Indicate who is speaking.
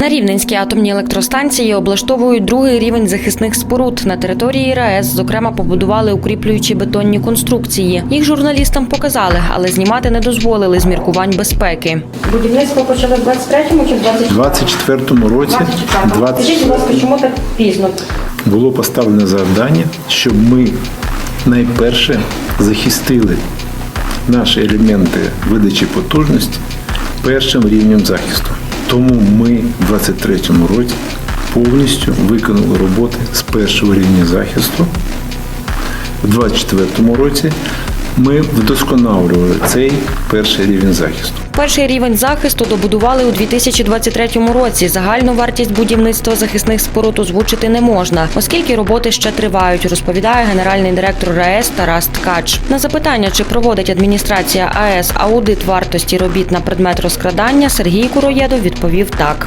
Speaker 1: На Рівненській атомній електростанції облаштовують другий рівень захисних споруд. На території РАЕС, зокрема, побудували укріплюючі бетонні конструкції. Їх журналістам показали, але знімати не дозволили з міркувань безпеки. Будівництво почали в 23-му чи в 24-му?
Speaker 2: 24-му році 20
Speaker 1: Скажіть, будь ласка, чому так пізно?
Speaker 2: було поставлено завдання, щоб ми найперше захистили наші елементи видачі потужності першим рівнем захисту. Тому ми в 23-му році повністю виконали роботи з першого рівня захисту. В 24-му році ми вдосконалювали цей перший рівень захисту.
Speaker 1: Перший рівень захисту добудували у 2023 році. Загальну вартість будівництва захисних споруд озвучити не можна, оскільки роботи ще тривають, розповідає генеральний директор РаЕС Тарас Ткач. На запитання, чи проводить адміністрація АЕС аудит вартості робіт на предмет розкрадання, Сергій Куроєдов відповів так.